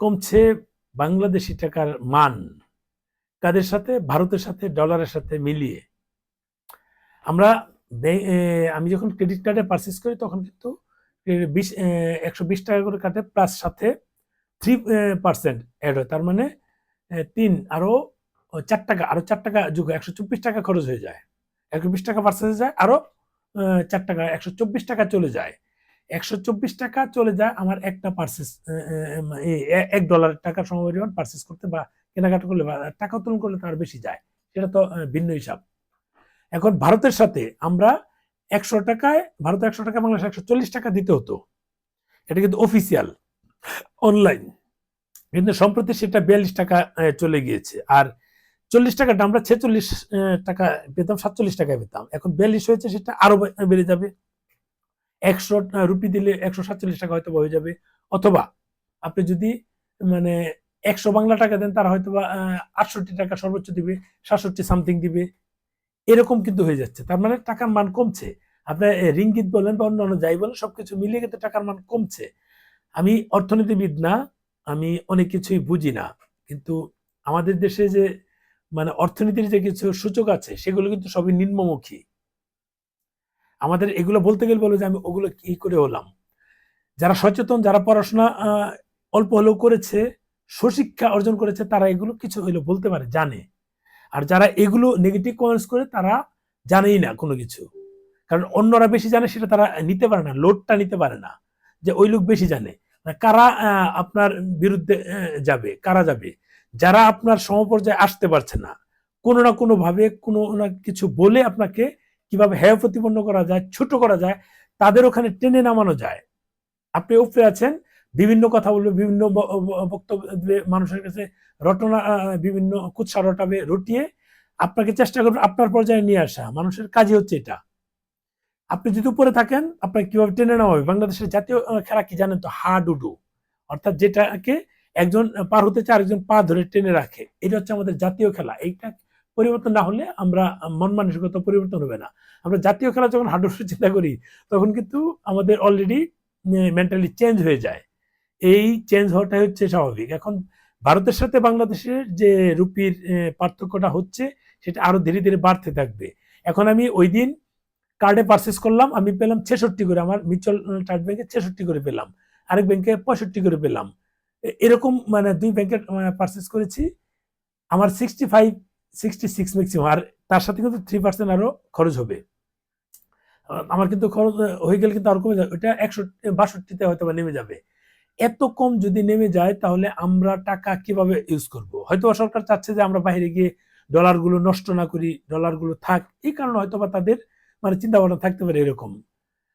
কমছে বাংলাদেশি টাকার মান কাদের সাথে? ভারতের সাথে, ডলারের সাথে মিলিয়ে। আমরা আমি যখন ক্রেডিট কার্ডে পারচেস করি, তখন কিন্তু বিশ একশো বিশ টাকা করে কাটে প্লাস সাথে থ্রি পার্সেন্ট অ্যাড হয়। তার মানে তিন আরও চার টাকা আরও চার টাকা যুগ একশো চব্বিশ টাকা খরচ হয়ে যায়। একশো বিশ টাকা পার্সেস যায় আরও চার টাকা, একশো চব্বিশ টাকা চলে যায়। একশো চব্বিশ টাকা চলে যায় আমার একটা পার্সেস এক ডলার টাকা সমপরিমাণ পার্সেস করতে বা কেনাকাটা করলে বা টাকা উত্তোলন করলে তার বেশি যায়। সেটা তো ভিন্ন হিসাব। এখন ভারতের সাথে আমরা একশো টাকায়, ভারতে একশো টাকা, বাংলাদেশ একশো চল্লিশ টাকা দিতে হতো। এটা কিন্তু অফিসিয়াল অনলাইন কিন্তু সম্প্রতি সেটা বিয়াল্লিশ টাকা চলে গিয়েছে। আর চল্লিশ টাকাটা আমরা ছেচল্লিশ টাকা পেতাম, সাতচল্লিশ টাকায় পেতাম। এখন বিয়াল্লিশ হয়েছে, সেটা আরও বেড়ে যাবে। একশো রুপি দিলে একশো সাতচল্লিশ টাকা হয়তো হয়ে যাবে। অথবা আপনি যদি মানে একশো বাংলা টাকা দেন, তারা হয়তো বা আটষট্টি টাকা সর্বোচ্চ দিবে, সাতষট্টি সামথিং দিবে। এরকম কিন্তু হয়ে যাচ্ছে। তার মানে টাকার মান কমছে। আপনার রিঙ্গিত বলেন বা অন্যান্য যাই বলেন, সবকিছু মিলিয়ে কিন্তু টাকার মান কমছে। আমি অর্থনীতিবিদ না, আমি অনেক কিছুই বুঝি না। কিন্তু আমাদের দেশে যে মানে অর্থনীতির যে কিছু সূচক আছে, সেগুলো কিন্তু সবই নিম্নমুখী। আমাদের এগুলো বলতে গেলে বলো যে আমি ওগুলো কি করে হলাম? যারা সচেতন, যারা পড়াশোনা অল্প হলেও করেছে, সুশিক্ষা অর্জন করেছে, তারা এগুলো কিছু হলেও বলতে পারে, জানে। আর যারা এগুলো নেগেটিভ কমেন্টস করে, তারা জানেই না কোনো কিছু। কারণ অন্যরা বেশি জানে, সেটা তারা নিতে পারে না, লোডটা নিতে পারে না, যে ওই লোক বেশি জানে। মানে কারা আপনার বিরুদ্ধে যাবে, কারা যাবে? যারা আপনার সমপর্যায়ে আসতে পারছে না, কোনো না কোনোভাবে কোনো না কিছু বলে আপনাকে কীভাবে হেয় প্রতিপন্ন করা যায়, ছোট করা যায়, তাদের ওখানে টেনে নামানো যায়। আপনি উপরে আছেন, বিভিন্ন কথা বলবে, বিভিন্ন বক্তব্য মানুষের কাছে রটনা বিভিন্ন কুৎসা রটাবে, রটিয়ে আপনাকে চেষ্টা করবে আপনার পর্যায়ে নিয়ে আসা। মানুষের কাজই হচ্ছে এটা। আপনি যদি উপরে থাকেন, আপনাকে কীভাবে টেনে নেওয়া হবে? বাংলাদেশের জাতীয় খেলা কি জানেন তো? হা ডুডু। অর্থাৎ যেটাকে একজন পার হতে চায়, আরেকজন পা ধরে টেনে রাখে। এটা হচ্ছে আমাদের জাতীয় খেলা। এইটা পরিবর্তন না হলে আমরা মন মানসিকতা পরিবর্তন হবে না। আমরা জাতীয় খেলা যখন হাডুডু চিন্তা করি, তখন কিন্তু আমাদের অলরেডি মেন্টালি চেঞ্জ হয়ে যায়। এই চেঞ্জ হওয়াটাই হচ্ছে স্বাভাবিক। এখন ভারতের সাথে বাংলাদেশের যে রুপির পার্থক্যটা হচ্ছে, সেটা আরও ধীরে ধীরে বাড়তে থাকবে। এখন আমি ওই দিন কার্ডে পারচেস করলাম, আমি পেলাম ছেষট্টি করে, আমার মিউচুয়াল ট্রাস্ট ব্যাংকে ছেষট্টি করে পেলাম। আরেক ব্যাংকে পঁয়ষট্টি করে পেলাম। এরকম মানে দুই ব্যাংকে পারচেস করেছি। আমার sixty five sixty six maximum আর তার সাথে কিন্তু থ্রি পার্সেন্ট আরও খরচ হবে। আমার কিন্তু খরচ হয়ে গেলে কিন্তু আরও কমে যাবে। ওটা একশো, বাষট্টিতে হয়তো বা নেমে যাবে। এত কম যদি নেমে যায়, তাহলে আমরা টাকা কীভাবে ইউজ করব? হয়তো সরকার চাচ্ছে যে আমরা বাইরে গিয়ে ডলারগুলো নষ্ট না করি ডলারগুলো থাক, এই কারণে হয়তো বা তাদের মানে চিন্তা ভাবনা থাকতে পারে এরকম।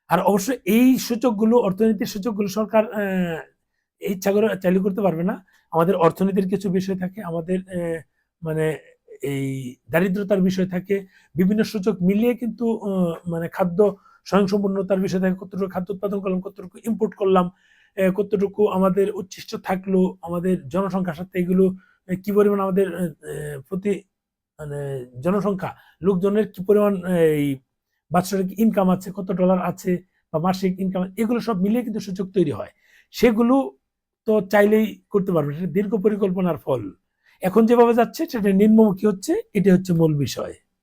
আর অবশ্য এই সূচকগুলো, অর্থনীতির সূচকগুলো সরকার ইচ্ছা করে চালু করতে পারবে না। আমাদের অর্থনীতির কিছু বিষয় থাকে, আমাদের মানে এই দারিদ্রতার বিষয় থাকে, বিভিন্ন সূচক মিলিয়ে কিন্তু মানে খাদ্য স্বয়ংসম্পূর্ণতার বিষয় থাকে, কতটুকু খাদ্য উৎপাদন করলাম, কতটুকু ইম্পোর্ট করলাম কতটুকু আমাদের উচ্ছিষ্ট থাকল, আমাদের জনসংখ্যার সাথে এগুলো কি পরিমাণ আমাদের প্রতি মানে জনসংখ্যা, লোকজনের কি পরিমাণ এই বাৎসরিক ইনকাম আছে, কত ডলার আছে বা মাসিক ইনকাম এগুলো সব মিলিয়ে কিন্তু সূচক তৈরি হয়। সেগুলো তো চাইলেই করতে পারবে, সেটা দীর্ঘ পরিকল্পনার ফল। এখন যেভাবে যাচ্ছে সেটা নিম্নমুখী হচ্ছে এটা হচ্ছে মূল বিষয়।